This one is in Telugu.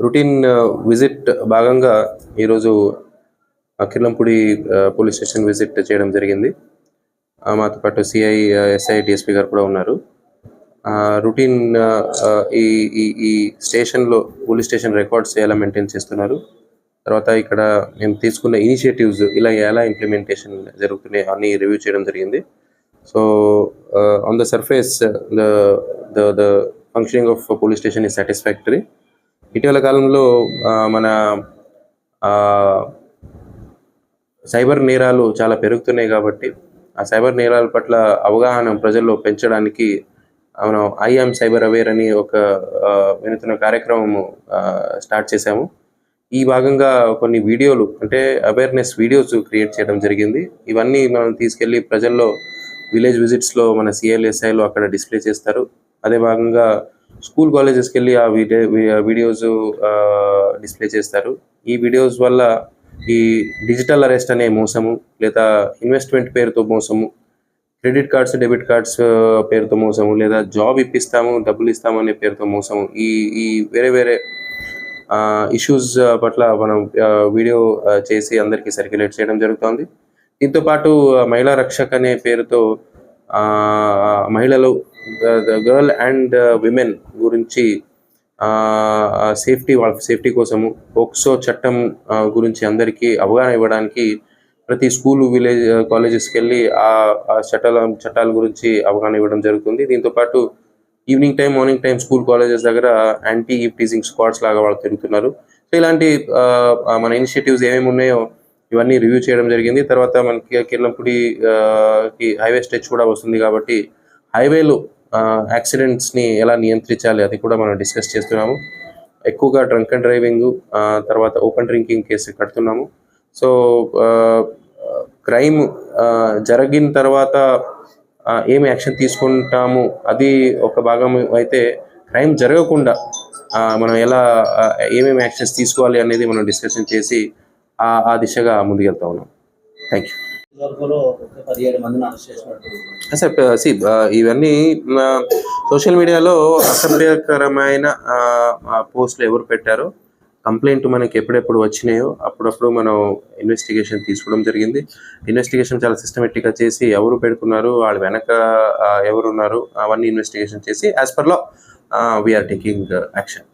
రొటీన్ విజిట్ భాగంగా ఈరోజు ఆ కిర్లంపూడి పోలీస్ స్టేషన్ విజిట్ చేయడం జరిగింది. ఆ, మాతో పాటు సిఐ ఎస్ఐ డిఎస్పీ గారు కూడా ఉన్నారు. రొటీన్ ఈ ఈ ఈ స్టేషన్లో పోలీస్ స్టేషన్ రికార్డ్స్ ఎలా మెయింటైన్ చేస్తున్నారు? తర్వాత ఇక్కడ మేము తీసుకున్న ఇనిషియేటివ్స్ ఇలా ఎలా ఇంప్లిమెంటేషన్ జరుగుతున్నాయి అన్ని రివ్యూ చేయడం జరిగింది. So on the surface the the the functioning of police station is satisfactory ఇటీవల కాలంలో మన సైబర్ నేరాలు చాలా పెరుగుతున్నాయి కాబట్టి ఆ సైబర్ నేరాల పట్ల అవగాహన ప్రజల్లో పెంచడానికి మనం ఐఎమ్ సైబర్ అవేర్ అని ఒక వినూత్న కార్యక్రమము స్టార్ట్ చేశాము. ఈ భాగంగా కొన్ని వీడియోలు అంటే అవేర్నెస్ వీడియోస్ క్రియేట్ చేయడం జరిగింది. ఇవన్నీ మనం తీసుకెళ్ళి ప్రజల్లో విలేజ్ విజిట్స్లో మన సిఎల్ఎస్ఐలో అక్కడ డిస్ప్లే చేస్తారు. అదే భాగంగా స్కూల్ కాలేజెస్కి వెళ్ళి ఆ వీడియో వీడియోస్ డిస్ప్లే చేస్తారు. ఈ వీడియోస్ వల్ల ఈ డిజిటల్ అరెస్ట్ అనే మోసము లేదా ఇన్వెస్ట్మెంట్ పేరుతో మోసము క్రెడిట్ కార్డ్స్ డెబిట్ కార్డ్స్ పేరుతో మోసము లేదా జాబ్ ఇప్పిస్తాము డబ్బులు ఇస్తాము అనే పేరుతో మోసము ఈ ఈ వేరే వేరే ఇష్యూస్ పట్ల మనం వీడియో చేసి అందరికీ సర్క్యులేట్ చేయడం జరుగుతోంది. దీంతో పాటు మహిళా రక్షక్ అనే పేరుతో ఆ, మహిళలు గర్ల్ అండ్ విమెన్ గురించి సేఫ్టీ వాళ్ళ సేఫ్టీ కోసము పోక్సో చట్టం గురించి అందరికీ అవగాహన ఇవ్వడానికి ప్రతి స్కూల్ విలేజ్ కాలేజెస్కి వెళ్ళి ఆ ఆ చట్టాల చట్టాల గురించి అవగాహన ఇవ్వడం జరుగుతుంది. దీంతో పాటు evening time morning time school colleges దగ్గర యాంటీ టీజింగ్ స్క్వాడ్స్ లాగా వాళ్ళు తిరుగుతున్నారు. సో ఇలాంటి మన ఇనిషియేటివ్స్ ఏమేమి ఉన్నాయో ఇవన్నీ రివ్యూ చేయడం జరిగింది. తర్వాత మనకి కిర్లంపూడి కి హైవే స్టెచ్ కూడా వస్తుంది కాబట్టి హైవేలు యాక్సిడెంట్స్ని ఎలా నియంత్రించాలి అది కూడా మనం డిస్కస్ చేస్తున్నాము. ఎక్కువగా డ్రంక్ అండ్ డ్రైవింగ్ తర్వాత ఓపెన్ డ్రింకింగ్ కేసు కడుతున్నాము. సో క్రైమ్ జరిగిన తర్వాత ఏం యాక్షన్ తీసుకుంటాము అది ఒక భాగం అయితే క్రైమ్ జరగకుండా మనం ఎలా ఏమేమి యాక్షన్స్ తీసుకోవాలి అనేది మనం డిస్కషన్ చేసి ఆ ఆ దిశగా ముందుకెళ్తా ఉన్నాం. థ్యాంక్ యూ సార్ సి ఇవన్నీ సోషల్ మీడియాలో అసభ్యకరమైన పోస్టులు ఎవరు పెట్టారో కంప్లైంట్ మనకి ఎప్పుడెప్పుడు వచ్చినాయో అప్పుడప్పుడు మనం ఇన్వెస్టిగేషన్ తీసుకోవడం జరిగింది. ఇన్వెస్టిగేషన్ చాలా సిస్టమేటిక్గా చేసి ఎవరు పెడుతున్నారు వాళ్ళ వెనక ఆ, ఎవరు ఉన్నారు అవన్నీ ఇన్వెస్టిగేషన్ చేసి as per law we are taking action